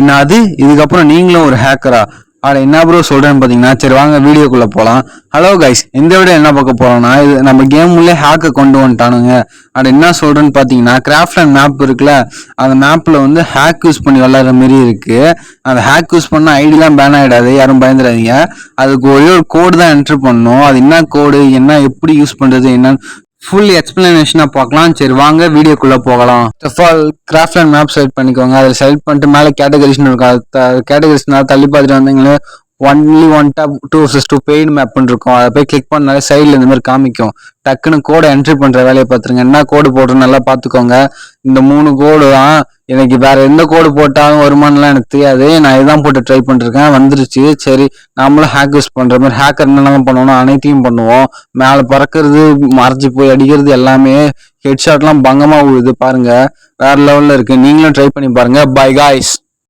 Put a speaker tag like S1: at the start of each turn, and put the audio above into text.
S1: என்ன அது? இதுக்கப்புறம் நீங்களும் ஒரு ஹேக்கரா அட என்ன ப்ரோ சொல்கிறேன்னு பார்த்தீங்கன்னா சரி வாங்க வீடியோக்குள்ளே போகலாம் ஹலோ கைஸ் இந்த விட என்ன பார்க்க போகிறோம்னா இது நம்ம கேம் உள்ளே ஹேக்கை கொண்டு வந்துட்டானுங்க. அட என்ன சொல்கிறேன்னு பார்த்தீங்கன்னா கிராஃப்ட் மேப் இருக்குல்ல அந்த மேப்பில் வந்து ஹேக் யூஸ் பண்ணி விளாட்ற மாரி இருக்குது அந்த ஹேக் யூஸ் பண்ணால் ஐடிலாம் பேன் ஆகிடாது யாரும் பயந்துடாதீங்க. அதுக்கு ஒரே ஒரு கோடு தான் என்ட்ரு பண்ணணும். அது என்ன கோடு என்ன எப்படி யூஸ் பண்ணுறது என்னன்னு ஃபுல் எக்ஸ்பிளனேஷனாக பார்க்கலாம். சரி வாங்க வீடியோக்குள்ளே போகலாம். First all craft and map select பண்ணிக்கோங்க. அதில் செலக்ட் பண்ணிட்டு மேலே கேட்டகரிஸ்னு இருக்கும். அது கேட்டகரிஸ்னால தள்ளி பார்த்துட்டு வந்தீங்கன்னா only one tap two versus two paid மேப்னு இருக்கும். அதை போய் கிளிக் பண்ணாலே சைடில் இந்த மாதிரி காமிக்கும். டக்குன்னு கோடை என்ட்ரி பண்ணுற வேலையை பார்த்துருங்க. என்ன கோடு போடுறது நல்லா பார்த்துக்கோங்க. இந்த மூணு கோடு தான் எனக்கு வேற எந்த கோடு போட்டாலும் வருமானலாம் எனக்கு தெரியாது. நான் இதான் போட்டு ட்ரை பண்ணிருக்கேன். வந்துருச்சு. சரி நாமளும் ஹேக் யூஸ் பண்ற மாதிரி ஹேக்கர் என்னெல்லாம் பண்ணுவோம் அனைத்தையும் பண்ணுவோம். மேலே பறக்கிறது மறைஞ்சு போய் அடிக்கிறது எல்லாமே ஹெட்ஷாட்லாம் பங்கமா விழுது பாருங்க. வேற லெவல்ல இருக்கு. நீங்களும் ட்ரை பண்ணி பாருங்க. By guys